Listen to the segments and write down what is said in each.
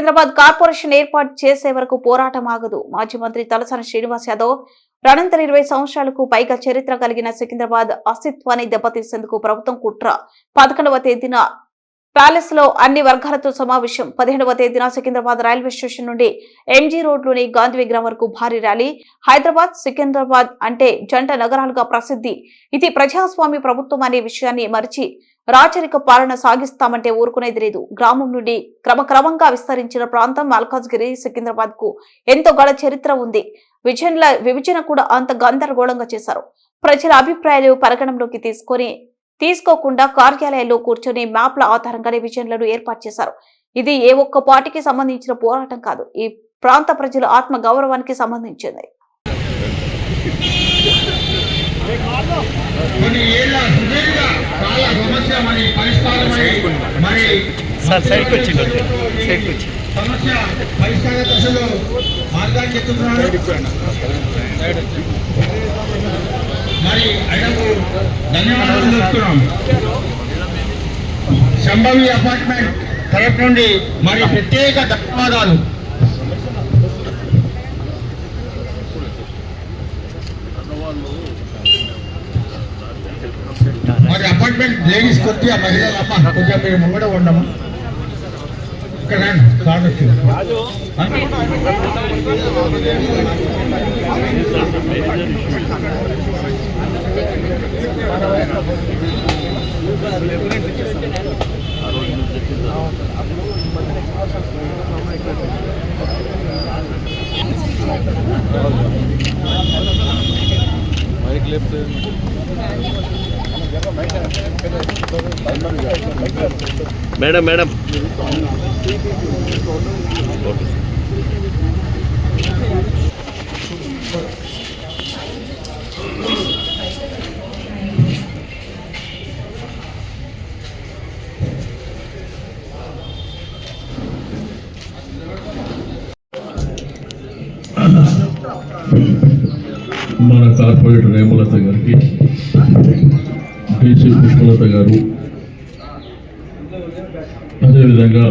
Secunderabad corporation ఏర్పాటు చేసే వరకు పోరాటం ఆగదు మాజీ మంత్రి తలసాని శ్రీనివాస్ యాదవ్ అనంతరం ఇరవై సంవత్సరాలకు పైగా చరిత్ర కలిగిన సికింద్రాబాద్ అస్తిత్వాన్ని దెబ్బతీసేందుకు ప్రభుత్వం కుట్ర. పదకొండవ తేదీన ప్యాలెస్లో అన్ని వర్గాలతో సమావేశం. పదిహేడవ తేదీన సికింద్రాబాద్ రైల్వే స్టేషన్ నుండి ఎంజీ రోడ్లోని గాంధీ విగ్రహం వరకు భారీ ర్యాలీ. హైదరాబాద్ సికింద్రాబాద్ అంటే జంట నగరాలుగా ప్రసిద్ధి. ఇది ప్రజాస్వామ్య ప్రభుత్వం అనే విషయాన్ని మరిచి రాచరిక పాలన సాగిస్తామంటే ఊరుకునేది లేదు. గ్రామం నుండి క్రమక్రమంగా విస్తరించిన ప్రాంతం మల్కాజ్గిరి సికింద్రాబాద్కు ఎంతో గల చరిత్ర ఉంది. విజయన్ల విభజన కూడా అంత గందరగోళంగా చేశారు. ప్రజల అభిప్రాయాలు పరిగణంలోకి తీసుకొని తీసుకోకుండా కార్యాలయాల్లో కూర్చొని మ్యాప్ల ఆధారంగానే విజయన్లను ఏర్పాటు చేశారు. ఇది ఏ ఒక్క పార్టీకి సంబంధించిన పోరాటం కాదు. ఈ ప్రాంత ప్రజల ఆత్మ గౌరవానికి సంబంధించింది. కొన్ని ఏళ్ళ సుదీర్ఘ కాల సమస్య మరి పరిష్కారమై మరి సార్ సైడ్కి వచ్చి కొంచెం సైడ్కి వచ్చి సమస్య పరిష్కార దశలో మార్గాన్ని చెప్తున్నారు మరి ఆయనకు ధన్యవాదాలు చెప్తున్నాం సంభవి అపార్ట్మెంట్ తరఫు నుండి మరి ప్రత్యేక ధన్యవాదాలు. మరి అపార్ట్మెంట్ లేడీస్ కొద్దిగా మహిళలు అమ్మ కొద్దిగా మీరు ముంగడ ఉండము ఇక్కడ రండి కార్డు వచ్చింది మేడం మేడం. మన కార్పొరేటర్ హేమలత గారికి పిసి పుష్పలత గారు. అదేవిధంగా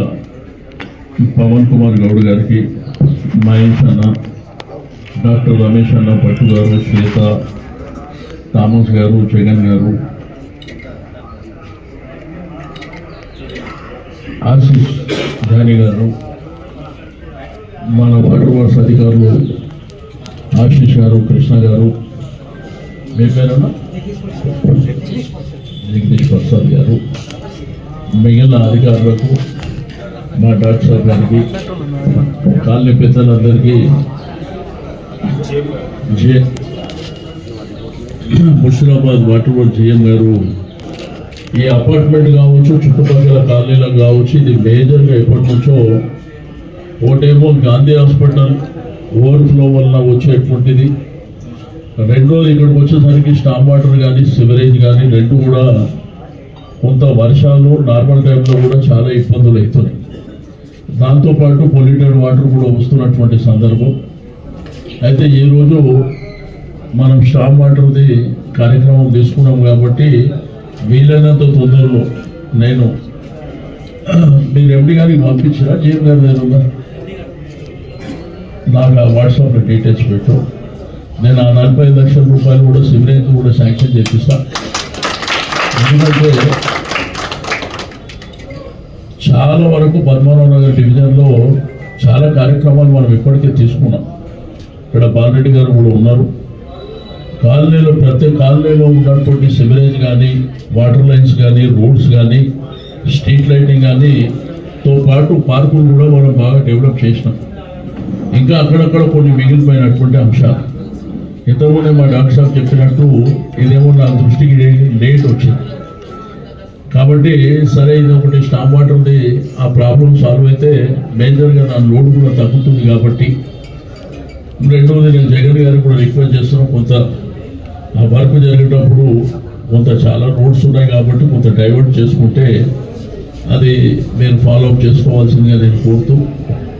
పవన్ కుమార్ గౌడ్ గారికి మహేష్ అన్న డాక్టర్ రమేష్ అన్న పట్టు గారు శ్వేత థామస్ గారు జగన్ గారు ఆశీష్ ధాని గారు మన వాటర్ వర్క్స్ అధికారులు ఆశీష్ గారు కృష్ణ గారు మీ పేరన్నా జగదీష్ ప్రసాద్ గారు. మిగిలిన అధికారులకు మా డాక్టర్ గారికి కాలనీ పెద్దలందరికీ జే ముషిరాబాద్ వాటర్ బోర్డ్ జిఎం గారు ఈ అపార్ట్మెంట్ కావచ్చు చుట్టుపక్కల కాలనీలకు కావచ్చు ఇది మేజర్గా ఎప్పటి నుంచో ఒకటేమో గాంధీ హాస్పిటల్ ఓవర్ఫ్లో వల్ల వచ్చేటువంటిది. రెండోది ఇక్కడికి వచ్చేసరికి స్టామ్ వాటర్ కానీ సివరేజ్ కానీ రెండు కూడా కొంత వర్షాలు నార్మల్ టైంలో కూడా చాలా ఇబ్బందులు అవుతున్నాయి. దాంతోపాటు పొల్యూటెడ్ వాటర్ కూడా వస్తున్నటువంటి సందర్భం. అయితే ఈరోజు మనం స్టామ్ వాటర్ది కార్యక్రమం తీసుకున్నాం కాబట్టి వీలైనంత తొందరలో నేను మీరు ఎండి గారికి పంపించినా జీఎం గారి దగ్గర ఉందా నాకు ఆ వాట్సాప్లో డీటెయిల్స్ పెట్టు. నేను ఆ నలభై లక్షల రూపాయలు కూడా సివరేజ్ కూడా శాంక్షన్ చేపిస్తా. ఎందుకంటే చాలా వరకు పద్మనాభ నగర్ డివిజన్లో చాలా కార్యక్రమాలు మనం ఇప్పటికే తీసుకున్నాం. ఇక్కడ బాలరెడ్డి గారు కూడా ఉన్నారు. కాలనీలో ప్రతి కాలనీలో ఉన్నటువంటి సివరేజ్ కానీ వాటర్ లైన్స్ కానీ రోడ్స్ కానీ స్ట్రీట్ లైటింగ్ కానీ తో పాటు పార్కులు కూడా మనం బాగా డెవలప్ చేసినాం. ఇంకా అక్కడక్కడ కొన్ని మిగిలిపోయినటువంటి అంశాలు. ఇంతకుముందే మా డాక్టర్ సాబ్ చెప్పినట్టు ఇదేమో నా దృష్టికి లేట్ వచ్చింది. కాబట్టి సరే ఇది ఒకటి స్టాప్ వాటర్ది ఆ ప్రాబ్లం సాల్వ్ అయితే మేజర్గా నా లోడ్ కూడా తగ్గుతుంది కాబట్టి రెండవది నేను జగన్ గారికి కూడా రిక్వెస్ట్ చేస్తున్నాను కొంత ఆ వర్క్ జరిగేటప్పుడు కొంత చాలా రోడ్స్ ఉన్నాయి కాబట్టి కొంత డైవర్ట్ చేసుకుంటే అది మీరు ఫాలో అప్ చేసుకోవాల్సిందిగా నేను కోరుతూ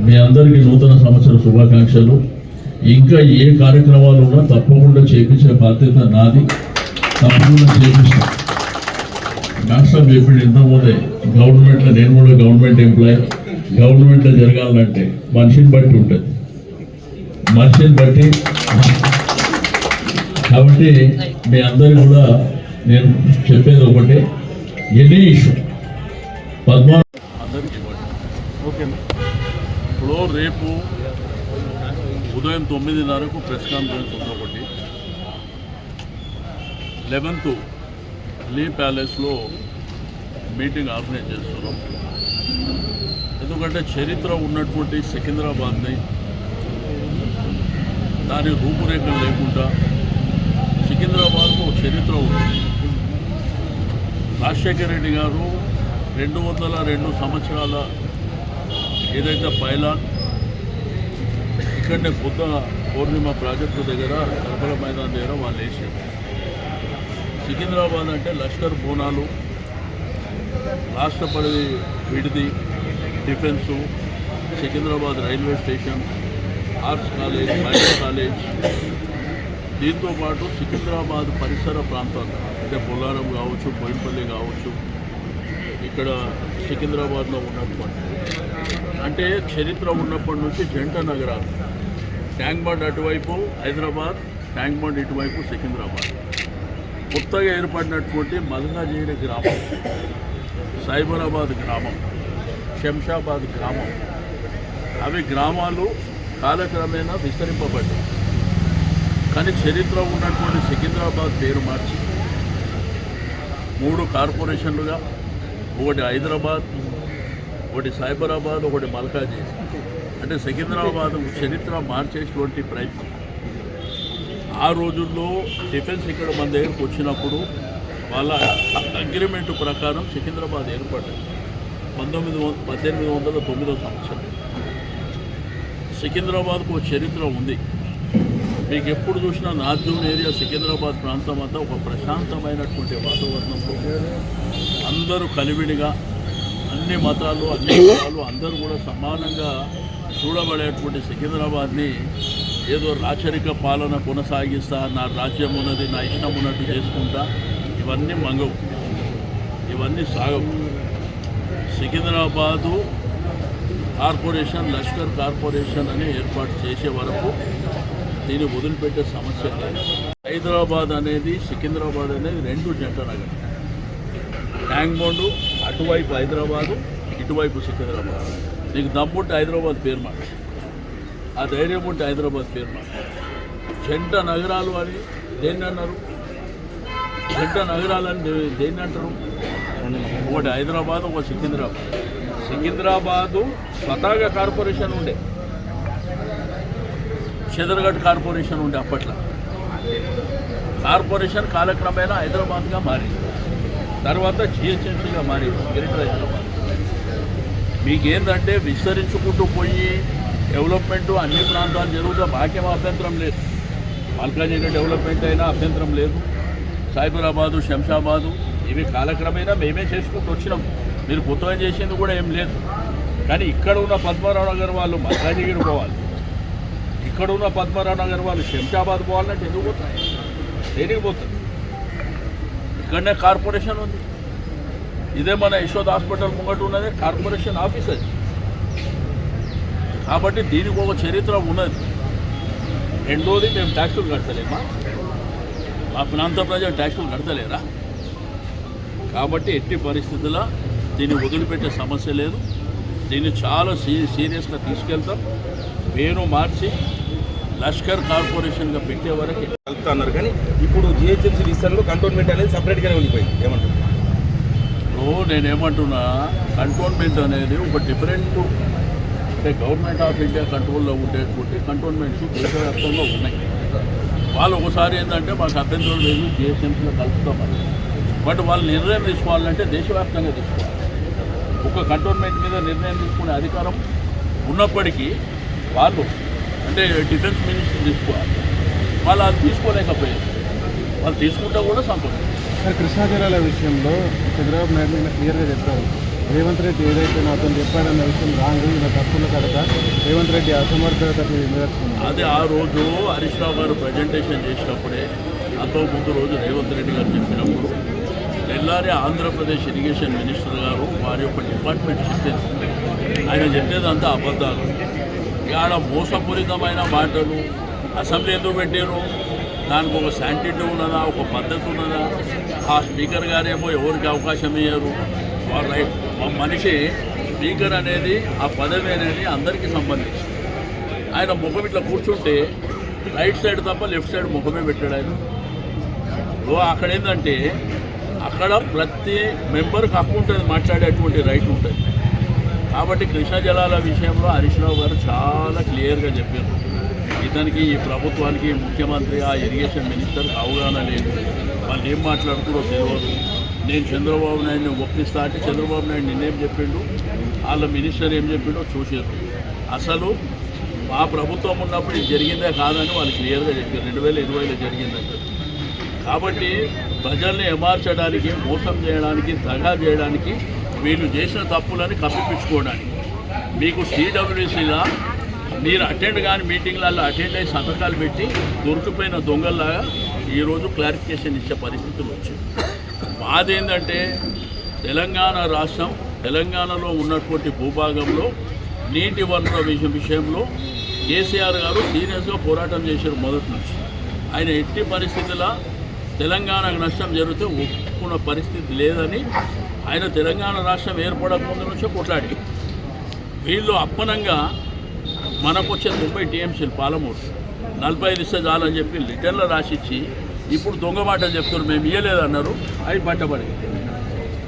మీ అందరికీ నూతన సంవత్సర శుభాకాంక్షలు. ఇంకా ఏ కార్యక్రమాలు ఉన్నా తప్పకుండా చేపించే బాధ్యత నాది. తప్పకుండా చేపిస్తాను రాష్ట్రం చెప్పింది చెప్పిండు ఇంతకుముందే గవర్నమెంట్లో నేను కూడా గవర్నమెంట్ ఎంప్లాయీ. గవర్నమెంట్లో జరగాలంటే మనిషిని బట్టి ఉంటుంది. మనిషిని బట్టి కాబట్టి మీ అందరికీ కూడా నేను చెప్పేది ఒకటే ఎనీ ఇష్యూ పద్మా అందరికీ ఇప్పుడు రేపు ఉదయం తొమ్మిదిన్నరకు ప్రెస్ కాన్ఫరెన్స్ ఉంది ఒకటి. లెవెన్త్ లీ ప్యాలెస్లో మీటింగ్ ఆర్గనైజ్ చేస్తున్నాం. ఎందుకంటే చరిత్ర ఉన్నటువంటి సికింద్రాబాద్ని దాని రూపురేఖలు లేకుండా సికింద్రాబాద్కు ఒక చరిత్ర ఉంది. రాజశేఖర రెడ్డి గారు రెండు వందల రెండు సంవత్సరాల ఏదైతే పైలాన్ ఇక్కడనే కొత్త పౌర్ణిమ ప్రాజెక్టు దగ్గర కల్పల మైదాన్ దగ్గర వాళ్ళు వేసారు. సికింద్రాబాద్ అంటే లష్కర్ బోనాలు రాష్ట్రపతి విడిది defence Secunderabad railway station arts college minor college. దీంతో పాటు సికింద్రాబాద్ పరిసర ప్రాంతాలు అంటే బొల్లారం కావచ్చు బోయినపల్లి కావచ్చు ఇక్కడ సికింద్రాబాద్లో ఉన్నటువంటి అంటే చరిత్ర ఉన్నప్పటి నుంచి జంట నగరాలు. ట్యాంక్ బండ్ అటువైపు హైదరాబాద్ ట్యాంక్ బండ్ ఇటువైపు సికింద్రాబాద్. కొత్తగా ఏర్పడినటువంటి మల్కాజిగిరి గ్రామం సైబరాబాద్ గ్రామం శంషాబాద్ గ్రామం. అవి గ్రామాలు కాలక్రమేణా విస్తరింపబడ్డాయి. కానీ చరిత్ర ఉన్నటువంటి సికింద్రాబాద్ పేరు మార్చి మూడు కార్పొరేషన్లుగా ఒకటి హైదరాబాద్ ఒకటి సైబరాబాద్ ఒకటి మల్కాజీ అంటే సికింద్రాబాద్ చరిత్ర మార్చేటువంటి ప్రయత్నం. ఆ రోజుల్లో డిఫెన్స్ ఇక్కడ మన దగ్గరకు వచ్చినప్పుడు వాళ్ళ అగ్రిమెంట్ ప్రకారం సికింద్రాబాద్ ఏర్పడ్డది. పంతొమ్మిది వందల పద్దెనిమిది వందల తొమ్మిదో సంవత్సరం. సికింద్రాబాద్కు ఒక చరిత్ర ఉంది. మీకు ఎప్పుడు చూసినా నార్జూన్ ఏరియా సికింద్రాబాద్ ప్రాంతం అంతా ఒక ప్రశాంతమైనటువంటి వాతావరణంతో అందరూ కలివిడిగా అన్ని మతాలు అన్ని మతాలు అందరూ కూడా సమానంగా చూడబడేటువంటి సికింద్రాబాద్ని ఏదో రాచరిక పాలన కొనసాగిస్తా నా రాజ్యం ఉన్నది నా ఇష్టం ఉన్నట్టు చేసుకుంటా ఇవన్నీ మంగవు. ఇవన్నీ సాగవు. సికింద్రాబాదు కార్పొరేషన్ లష్కర్ కార్పొరేషన్ అని ఏర్పాటు చేసే వరకు దీన్ని వదిలిపెట్టే సమస్య లేదు. హైదరాబాద్ అనేది సికింద్రాబాద్ అనేది రెండు జంట నగరం. ట్యాంక్ బోండు అటువైపు హైదరాబాదు ఇటువైపు సికింద్రాబాద్. నీకు దమ్ముంటే హైదరాబాద్ పేరు మాట ఆ ధైర్యం ఉంటే హైదరాబాద్ పేరు మాట జంట నగరాలు అని దేన్ని అన్నారు? జంట నగరాలని దేన్ని అంటారు? ఒకటి హైదరాబాద్ ఒక సికింద్రాబాద్. సికింద్రాబాదు స్వతహాగా కార్పొరేషన్ ఉండే. చెదరగఢ్ కార్పొరేషన్ ఉండే అప్పట్లో. కార్పొరేషన్ కాలక్రమేణా హైదరాబాద్గా మారింది. తర్వాత జిహెచ్ఎంసీగా మారింది గ్రేటర్ హైదరాబాద్ మీకేందంటే విస్తరించుకుంటూ పోయి డెవలప్మెంట్ అన్ని ప్రాంతాలు జరుగుతా మాకేం అభ్యంతరం లేదు. మల్కాజిగిరి డెవలప్మెంట్ అయినా అభ్యంతరం లేదు. సైబరాబాదు శంషాబాదు ఇవి కాలక్రమేణా మేమే చేసుకుంటూ వచ్చినాం. మీరు కొత్తగా చేసింది కూడా ఏం లేదు. కానీ ఇక్కడ ఉన్న పద్మారావు నగర్ వాళ్ళు మల్కాజిగిరి పోవాలి. ఇక్కడ ఉన్న పద్మరావు నగర్ వాళ్ళు శంషాబాద్ పోవాలంటే ఎందుకు పోతారు? దేనికి పోతారు? ఇక్కడనే కార్పొరేషన్ ఉంది. ఇదే మన యశోద్ హాస్పిటల్ ముంగట ఉన్నదే కార్పొరేషన్ ఆఫీస్ అది. కాబట్టి దీనికి ఒక చరిత్ర ఉన్నది. రెండోది మేము ట్యాక్సులు కడతలేమా? మా ప్రాంత ప్రజలు ట్యాక్సులు కడతలేరా? కాబట్టి ఎట్టి పరిస్థితుల్లో దీన్ని వదిలిపెట్టే సమస్య లేదు. దీన్ని చాలా సీ సీరియస్గా తీసుకెళ్తాం. పేరు మార్చి లష్కర్ కార్పొరేషన్గా పెట్టే వరకు కలుపుతా అన్నారు కానీ ఇప్పుడు జిహెచ్ఎంసీ విస్తరణలో కంటోన్మెంట్ అనేది సపరేట్గానే ఉండిపోయింది. ఏమంటారు ఇప్పుడు నేనేమంటున్నా కంటోన్మెంట్ అనేది ఒక డిఫరెంట్ అంటే గవర్నమెంట్ ఆఫ్ ఇండియా కంట్రోల్లో ఉండేటువంటి కంటోన్మెంట్స్ దేశవ్యాప్తంగా ఉన్నాయి. వాళ్ళు ఒకసారి ఏంటంటే మాకు అభ్యంతరం లేదు జిహెచ్ఎంసీలో కలుపుతామని బట్ వాళ్ళు నిర్ణయం తీసుకోవాలంటే దేశవ్యాప్తంగా తీసుకోవాలి. ఒక కంటోన్మెంట్ మీద నిర్ణయం తీసుకునే అధికారం ఉన్నప్పటికీ వాళ్ళు అంటే డిఫెన్స్ మినిస్టర్ తీసుకోవాలి. వాళ్ళు అది తీసుకోలేకపోయారు. వాళ్ళు తీసుకుంటా కూడా సంతోషం. సార్ కృష్ణా జిల్లాల విషయంలో చంద్రబాబు నాయుడు నిన్న క్లియర్గా చెప్పారు. రేవంత్ రెడ్డి ఏదైతే నాతో చెప్పాడన్న విషయం రాంగ్ ఇలా తప్పుల కనుక రేవంత్ రెడ్డి అసమర్థతకు నిదర్శనం అదే ఆ రోజు హరీష్ రావు గారు ప్రజెంటేషన్ చేసినప్పుడే అంతో ముందు రోజు రేవంత్ రెడ్డి గారు చెప్పినప్పుడు తెల్లారి ఆంధ్రప్రదేశ్ ఇరిగేషన్ మినిస్టర్ గారు వారి యొక్క డిపార్ట్మెంట్ చెప్పింది ఆయన చెప్పేదంతా అబద్ధాలు. ఇవాళ మోసపూరితమైన మాటలు. అసెంబ్లీ ఎందుకు పెట్టారు దానికి ఒక శాంటిటీ ఉన్నదా? ఒక పద్ధతి ఉన్నదా? ఆ స్పీకర్ గారేమో ఎవరికి అవకాశం ఇయ్యరు? రైట్ మా మనిషి స్పీకర్ అనేది ఆ పదవి అనేది అందరికీ సంబంధించి ఆయన ముఖం ఇట్లా కూర్చుంటే రైట్ సైడ్ తప్ప లెఫ్ట్ సైడ్ ముఖమే పెట్టాడు ఆయన. అక్కడ ఏంటంటే అక్కడ ప్రతి మెంబర్కి హక్కు ఉంటుంది మాట్లాడేటువంటి రైట్ ఉంటుంది. కాబట్టి కృష్ణా జలాల విషయంలో హరీష్ రావు గారు చాలా క్లియర్గా చెప్పారు. ఇతనికి ఈ ప్రభుత్వానికి ముఖ్యమంత్రి ఆ ఇరిగేషన్ మినిస్టర్ అవగాహన లేదు. వాళ్ళు ఏం మాట్లాడుతారో తెలియదు నేను చంద్రబాబు నాయుడిని ఒప్పిస్తా అంటే చంద్రబాబు నాయుడు నిన్నేం చెప్పిండు? వాళ్ళ మినిస్టర్ ఏం చెప్పిండో చూసారు అసలు మా ప్రభుత్వం ఉన్నప్పుడు ఇది జరిగిందే కాదని వాళ్ళు క్లియర్గా చెప్పారు. రెండు వేల ఇరవైలో జరిగిందంటే కాబట్టి ప్రజల్ని ఎమార్చడానికి మోసం చేయడానికి దగా చేయడానికి వీళ్ళు చేసిన తప్పులని కప్పిపించుకోవడానికి మీకు సిడబ్ల్యూసీలా మీరు అటెండ్ కాని మీటింగ్లలో అటెండ్ అయ్యి సంతకాలు పెట్టి దొరికిపోయిన దొంగల్లాగా ఈరోజు క్లారిఫికేషన్ ఇచ్చే పరిస్థితులు వచ్చాయి మాదేంటంటే తెలంగాణ రాష్ట్రం తెలంగాణలో ఉన్నటువంటి భూభాగంలో నీటి వనరుల విషయం విషయంలో కేసీఆర్ గారు సీరియస్గా పోరాటం చేశారు మొదటి నుంచి. ఆయన ఎట్టి పరిస్థితుల తెలంగాణకు నష్టం జరిగితే ఒప్పుకున్న పరిస్థితి లేదని ఆయన తెలంగాణ రాష్ట్రం ఏర్పడక ముందు నుంచే కొట్లాడి. వీళ్ళు అప్పనంగా మనకు వచ్చే ముప్పై టీఎంసీలు పాలమూరు. నలభై ఐదు ఇస్తే చాలని చెప్పి రిటర్న్లో రాసిచ్చి ఇప్పుడు దొంగ మాటలు చెప్తున్నారు మేము ఇయ్యలేదన్నారు అవి పట్టబడి